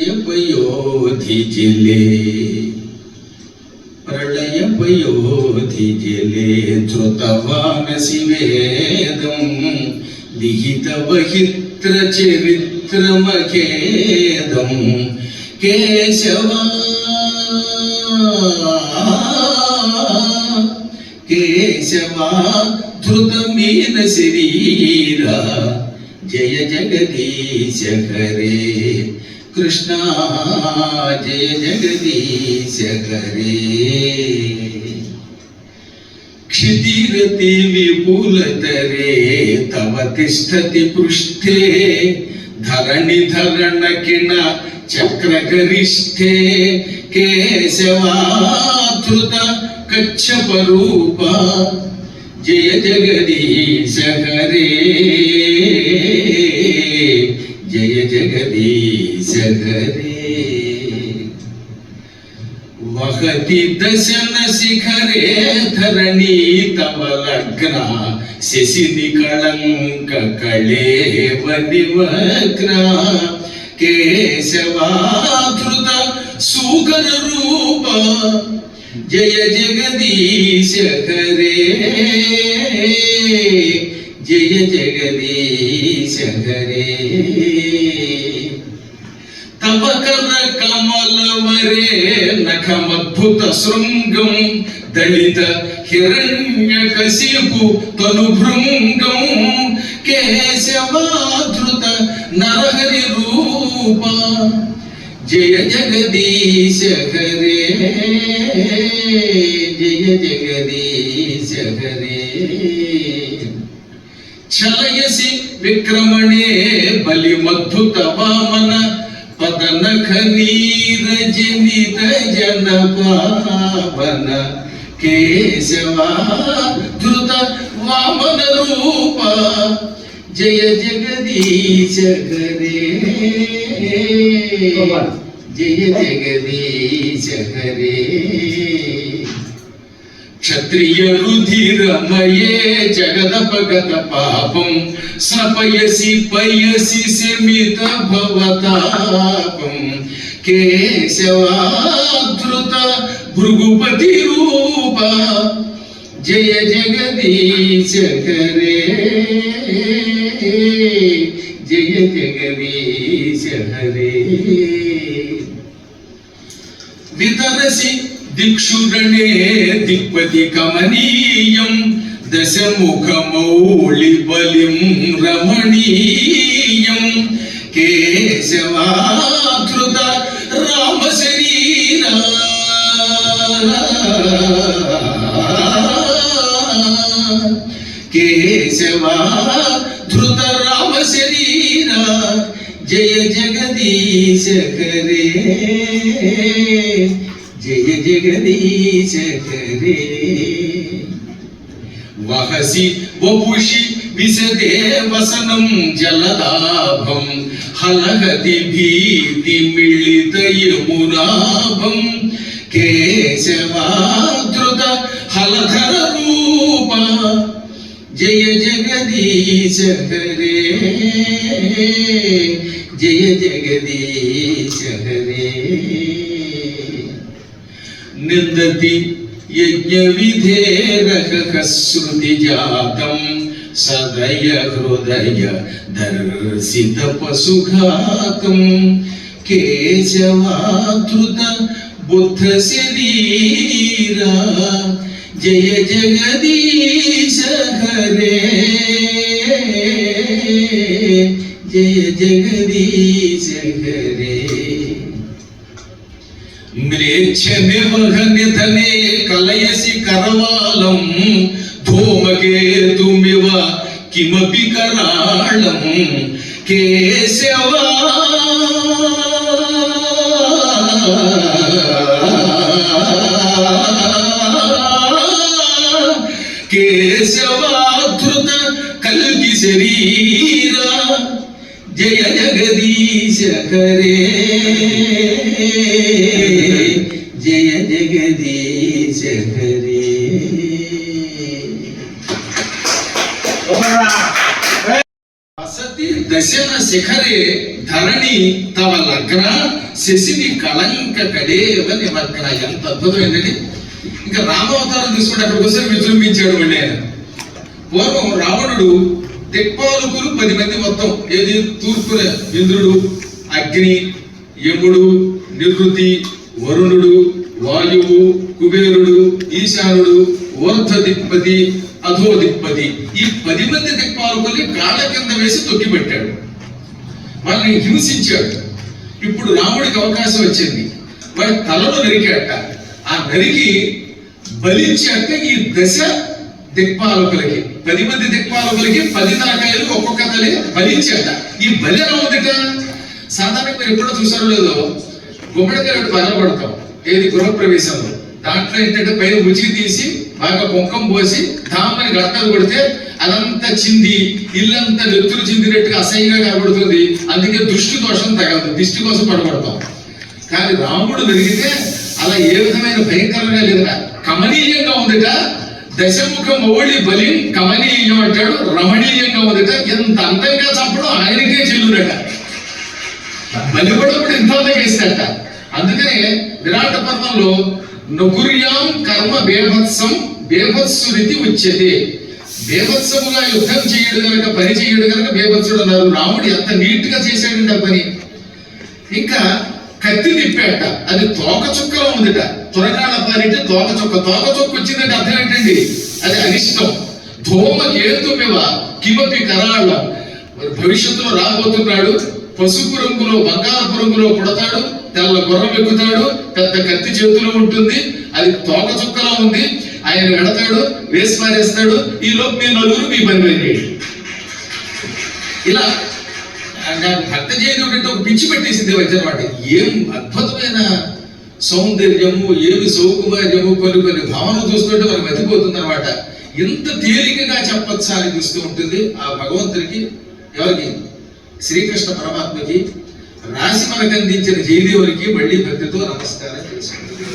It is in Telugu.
प्रलयपयोधिजिले। प्रलयपयोधिजिले श्रुतवान् शिवेदम् विहितवहित्रचरित्रमखेदम् केशवा केशवा धृतमेन शरीरा। जय जगदीश हरे। कृष्णा, जय जगदीश करे विपुल विपुलतरे तव तिष्ठति पृष्ठे धरणिधरणकिण चक्रकरिष्ठे केशवाधृत जय जगदीश करे दशन शिखरे धरणी तब तव लग्ना शशिनिकलङ्क कलेवनिवक्रा केशवाधृत सुगर रूप, जय जगदीश करे जय जगदीश करे జయ జగదీశ నఖమద్భుత శృంగం దళిత హిరణ్య కశిపు తను భృంగం కేశవాధృత నరహరి రూప. జయ జగదీశ హరే జయ జగదీశ హరే. చలయసి విక్రమణే బలిమద్భుత వామన పదనఖ నీరజనిత జన పావన కేశవా ధృత వామన రూప జయ జగదీశ హరే జయ జగదీశ హరే క్షత్రియ రుధిరమయే జగదపగత పాపం. సపయసి పయసి శమిత భవతాపం. కేశవాధృత భృగుపతి రూప. జయ జగదీశ హరే జయ జగదీశ హరే వితరసి దిక్షుడనే దిక్పతి కమనీయం దశముఖమౌళి బలిం రమణీయం. కేశవాధృత రామ శరీరా కేశవాధృత రామ శరీరా జయ జగదీశ కరే. జయ జగదీశ హరే వహసి వపుషి విశదే వసనం జలదాభం హలహతి భీతి మిళిత యమునాభం కేశవాధృత హలధర రూప జయ జగదీశ హరే జయ निन्दति यज्ञविधेरकश्रुतिजातं सदय हृदय दर्शितपसुघाकं बुद्ध बुद्धशरीरा। जय जगदीश हरे। जय जगदीश हरे। నిధనే కలయసి కరవాలం ధూమకేతుమివ కిమపి కరాళం కేశవ కేశవాధృత కల్గి శరీర జయ జగదీశ కరే జయ జగదీశ వసతి దశన శిఖరే ధరణి తవ లగ్న శశిని కళంక కడేవ నిమగ్న. ఎంత అద్భుతమైందండి. ఇంకా రామావతారం తీసుకుంటే అక్కడికి వస్తే విజృంభించాడు అండి ఆయన. పూర్వం రావణుడు దిక్పాలకులు పది మంది మొత్తం. ఏది? తూర్పున ఇంద్రుడు అగ్ని యముడు నివృత్తి వరుణుడు వాయువు కుబేరుడు ఈశానుడు ఊర్ధ దిక్పతి అధో దిక్పతి ఈ పది మంది దిక్పాలకుల్ని కాళ్ళ కింద వేసి తొక్కిపెట్టాడు వాళ్ళని హింసించాడు. ఇప్పుడు రాముడికి అవకాశం వచ్చింది. వాడి తలను నరికాట ఆ నరికి బలించాక ఈ దశ దిక్పాలకులకి. పది మంది దిక్పాలకులకి పది తలకాయలు ఒక్కొక్క తల్లి బలించేట ఈ బలి ఎలా ఉందిట? సాధారణంగా మీరు ఎప్పుడో చూసారో లేదో గుమ్మడికాయ బలపడతాం ఏది గృహప్రవేశంలో దాంట్లో ఏంటంటే పైన ఉచికి తీసి బాగా పొంకం పోసి ధామని గడకలు కొడితే అదంతా చింది ఇల్లంతా నెత్తులు చిందినట్టుగా అసహ్యంగా కనబడుతుంది. అందుకే దృష్టి దోషం తగదు దిష్టి కోసం పడబడతాం కానీ రాముడు వెలిగితే అలా ఏ విధమైన భయంకరంగా లేదట. కమనీయంగా ఉందిట. దశముఖ మౌళి బలి కమనీయం అంటాడు రమణీయంగా ఉందట. ఎంత అందంగా చంపడం ఆయనకే చెల్లుదట బలి కూడా ఇప్పుడు ఇంత అందంగా ఇస్తాడట. అందుకనే విరాట పర్వంలో నకుర్యాం కర్మ బేభత్సం బేభత్సురితి ఉచ్యతే. బేభత్సముగా యుద్ధం చేయడు కనుక పని చేయడు కనుక బేభత్సుడు అన్నారు. రాముడు ఎంత నీట్గా చేశాడంట పని. ఇంకా కత్తి తిప్పాట. అది తోక చుక్కలో ఉందిట. త్వరకాల పారిటే తోక చుక్క. తోక చుక్క వచ్చిందంటే అర్థం ఏంటండి? అది అనిష్టం ధూమ కేతుమివ కిమపి కరాళ. భవిష్యత్తులో రాబోతున్నాడు. పసుపు రంగులో బంగారపు రంగులో పుడతాడు. తెల్ల గుర్రం ఎక్కుతాడు. పెద్ద కత్తి చేతిలో ఉంటుంది. అది తోక చుక్కలో ఉంది. ఆయన వెడతాడు వేసి పారేస్తాడు ఈ మీ నలుగురు మీ పని ఇలా సంఘాన్ని భక్త జయదేవుడు ఒక పిచ్చి పెట్టేసింది వచ్చనమాట ఏం అద్భుతమైన సౌందర్యము ఏమి సౌకుమార్యము కొన్ని కొన్ని భావనలు చూస్తుంటే మనం వెతిపోతుంది అనమాట ఎంత తేలికగా చెప్పచ్చా అనిపిస్తూ ఉంటుంది. ఆ భగవంతుడికి ఎవరికి? శ్రీకృష్ణ పరమాత్మకి రాసి మనకు అందించిన జయదేవునికి మళ్ళీ భక్తితో నమస్కారం చేసుకుంటుంది